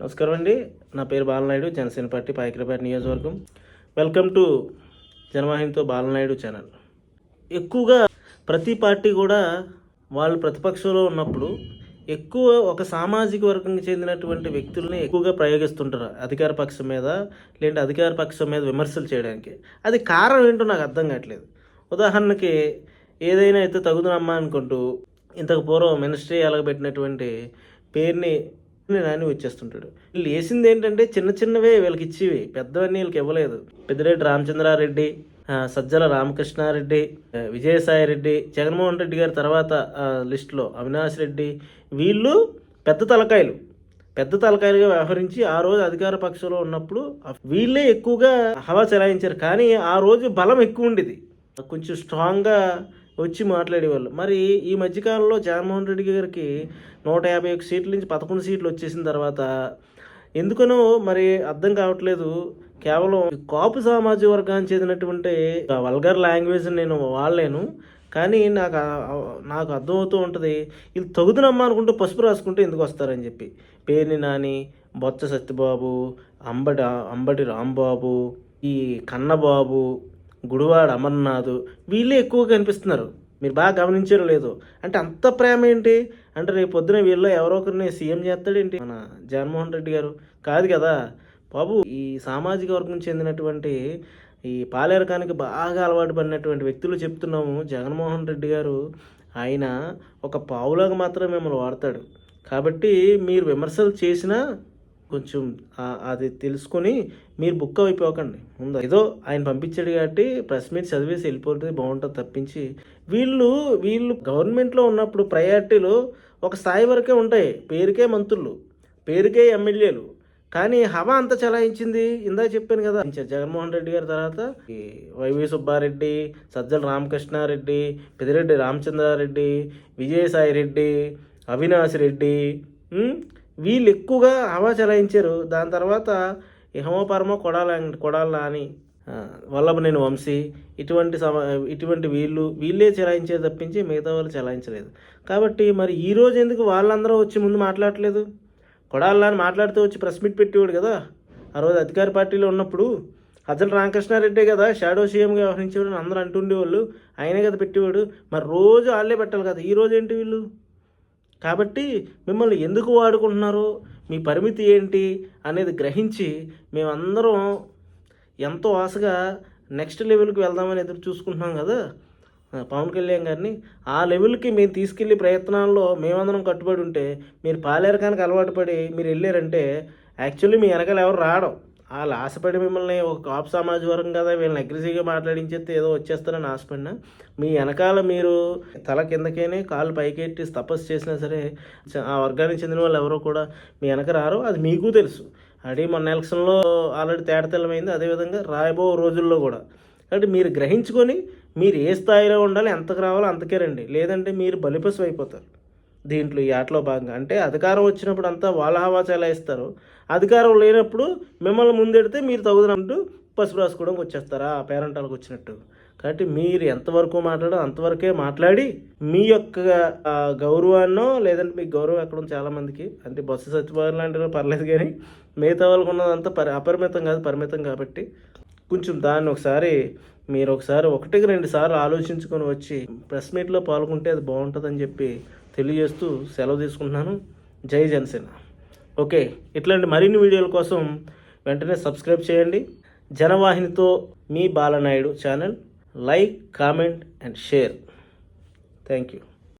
నమస్కారం అండి. నా పేరు బాలనాయుడు జనసేన పార్టీ పాయకరపేట నియోజకవర్గం. వెల్కమ్ టు జనవాహినితో బాలనాయుడు ఛానల్ ఎక్కువగా ప్రతి పార్టీ కూడా వాళ్ళు ప్రతిపక్షంలో ఉన్నప్పుడు ఎక్కువ ఒక సామాజిక వర్గంకి చెందినటువంటి వ్యక్తుల్ని ఎక్కువగా ప్రయోగిస్తుంటారు అధికార పక్షం మీద లేదంటే అధికార పక్షం మీద విమర్శలు చేయడానికి. అది కారణం ఏంటో నాకు అర్థం కావట్లేదు. ఉదాహరణకి ఏదైనా అయితే తగుదనమ్మా అనుకుంటూ ఇంతకు పూర్వం మినిస్ట్రీ ఎలగబెట్టినటువంటి పేరుని నాని వచ్చేస్తుంటాడు. వీళ్ళు వేసింది ఏంటంటే చిన్న చిన్నవే వీళ్ళకి ఇచ్చేవి. పెద్దవన్నీ వీళ్ళకి ఇవ్వలేదు. పెద్దిరెడ్డి రామచంద్రారెడ్డి సజ్జల రామకృష్ణారెడ్డి విజయసాయి రెడ్డి జగన్మోహన్ రెడ్డి గారి తర్వాత ఆ, లిస్టులో అవినాష్ రెడ్డి. వీళ్ళు పెద్ద తలకాయలు. పెద్ద తలకాయలుగా వ్యవహరించి ఆ రోజు అధికార పక్షంలో ఉన్నప్పుడు వీళ్ళే ఎక్కువగా హవా చెలాయించారు. కానీ ఆ రోజు బలం ఎక్కువ ఉండేది. కొంచెం స్ట్రాంగ్గా వచ్చి మాట్లాడేవాళ్ళు. మరి ఈ మధ్యకాలంలో జగన్మోహన్ రెడ్డి గారికి నూట యాభై ఒక సీట్ల నుంచి పదకొండు సీట్లు వచ్చేసిన తర్వాత ఎందుకనో మరి అర్థం కావట్లేదు. కేవలం కాపు సామాజిక వర్గానికి చెందినటువంటి వల్గర్ లాంగ్వేజ్ నేను వాడలేను. కానీ నాకు నాకు అర్థమవుతూ ఉంటుంది వీళ్ళు తగుదనమ్మా అనుకుంటే పసుపు రాసుకుంటూ ఎందుకు వస్తారని చెప్పి. పేర్ని నాని బొత్స సత్యబాబు అంబటి అంబటి రాంబాబు ఈ కన్నబాబు గుడివాడ అమర్నాథ్ వీళ్ళే ఎక్కువ కనిపిస్తున్నారు. మీరు బాగా గమనించారో లేదో. అంటే అంత ప్రేమ ఏంటి? అంటే రేపు పొద్దున వీళ్ళు ఎవరో ఒకరిని సీఎం చేస్తాడేంటి? మన జగన్మోహన్ రెడ్డి గారు. కాదు కదా. బాబు ఈ సామాజిక వర్గం చెందినటువంటి ఈ పాలేరకానికి బాగా అలవాటు పడినటువంటి వ్యక్తులు చెప్తున్నాము జగన్మోహన్ రెడ్డి గారు. ఆయన ఒక పావులాగా మాత్రమే మిమ్మల్ని వాడతాడు. కాబట్టి మీరు విమర్శలు చేసినా కొంచెం అది తెలుసుకొని మీరు బుక్ అయిపోకండి. ముందు ఏదో ఆయన పంపించాడు కాబట్టి ప్రెస్ మీట్ చదివేసి వెళ్ళిపోతే బాగుంటుంది తప్పించి వీళ్ళు వీళ్ళు గవర్నమెంట్లో ఉన్నప్పుడు ప్రయారిటీలు ఒక స్థాయి వరకే ఉంటాయి. పేరుకే మంత్రులు పేరుకే ఎమ్మెల్యేలు. కానీ హవా అంత చలాయించింది? ఇందా చెప్పాను కదా. జగన్మోహన్ రెడ్డి గారి తర్వాత వైవి సుబ్బారెడ్డి సజ్జల రామకృష్ణారెడ్డి పెదిరెడ్డి రామచంద్రారెడ్డి విజయసాయి రెడ్డి అవినాష్ రెడ్డి వీళ్ళు ఎక్కువగా హవా చలాయించారు. దాని తర్వాత ఈ హోమపరమ కొడాల కొడాల అని ఆ, వల్లభనేని వంశీ ఇటువంటి సమ ఇటువంటి వీళ్ళు వీళ్ళే చెలాయించేది తప్పించి మిగతా వాళ్ళు చెలాయించలేదు. కాబట్టి మరి ఈ రోజు ఎందుకు వాళ్ళందరూ వచ్చి ముందు మాట్లాడట్లేదు? కొడాలని అని మాట్లాడుతూ వచ్చి ప్రెస్ మీట్ పెట్టేవాడు కదా? ఆ రోజు అధికార పార్టీలో ఉన్నప్పుడు అజల రామకృష్ణారెడ్డే కదా షాడో సీఎంగా వ్యవహరించేవాడు అని అందరూ అంటుండేవాళ్ళు. ఆయనే కదా పెట్టేవాడు. మరి రోజు వాళ్ళే పెట్టాలి కదా. ఈరోజు ఏంటి వీళ్ళు? కాబట్టి మిమ్మల్ని ఎందుకు వాడుకుంటున్నారు? మీ పరిమితి ఏంటి? అనేది గ్రహించి మేమందరం ఎంతో ఆశగా నెక్స్ట్ లెవెల్కి వెళ్దామని ఎదురు చూసుకుంటున్నాం కదా. పవన్ కళ్యాణ్ గారిని. ఆ లెవెల్కి మేము తీసుకెళ్ళే ప్రయత్నాల్లో మేమందరం కట్టుబడి ఉంటే మీరు పాలేరకానికి అలవాటు పడి మీరు వెళ్ళారంటే యాక్చువల్లీ మీ వెనకాల ఎవరు రావడం వాళ్ళు ఆశపడి మిమ్మల్ని ఒక కాపు సమాజ వర్గం కదా వీళ్ళని అగ్రెసివ్గా మాట్లాడించేస్తే ఏదో వచ్చేస్తారని ఆశపడినా మీ వెనకాల మీరు తల కిందకైనా కాళ్ళు పైకెట్టి తపస్సు చేసినా సరే చ- ఆ వర్గానికి చెందిన వాళ్ళు ఎవరో కూడా మీ వెనక రారు. అది మీకు తెలుసు. అది మొన్న ఎలక్షన్లో ఆల్రెడీ తేడతెల్లమైంది అదేవిధంగా రాయబో రోజుల్లో కూడా. కాబట్టి మీరు గ్రహించుకొని మీరు ఏ స్థాయిలో ఉండాలి ఎంతకు రావాలో అంతకే రండి. లేదంటే మీరు బలిపసు అయిపోతారు. దీంట్లో ఈ ఆటలో భాగంగా. అంటే అధికారం వచ్చినప్పుడు అంతా వాళ్ళ ఇస్తారు? అధికారం లేనప్పుడు మిమ్మల్ని ముందెడితే మీరు తగుదనంటూ పసుపు రాసుకోవడానికి వచ్చేస్తారా? ఆ పేరెంటాలకు వచ్చినట్టు. కాబట్టి మీరు ఎంతవరకు మాట్లాడో అంతవరకే మాట్లాడి మీ యొక్క ఆ, గౌరవాన్నో లేదంటే మీ గౌరవం ఎక్కడ చాలామందికి అంటే బస్సు సత్యబాబు లాంటివి పర్లేదు కానీ మిగతా వాళ్ళకు ఉన్నదంతా పరి అపరిమితం కాదు పరిమితం కాబట్టి కొంచెం దాన్ని ఒకసారి మీరు ఒకసారి ఒకటికి రెండు సార్లు ఆలోచించుకొని వచ్చి ప్రెస్ మీట్లో పాల్గొంటే అది బాగుంటుందని చెప్పి తెలియజేస్తూ సెలవు తీసుకుంటున్నాను. జై జనసేన. ఓకే ఇట్లాంటి మరిన్ని వీడియోల కోసం వెంటనే సబ్స్క్రైబ్ చేయండి. జనవాహినితో మీ Balanaidu channel. Like comment and share. Thank you.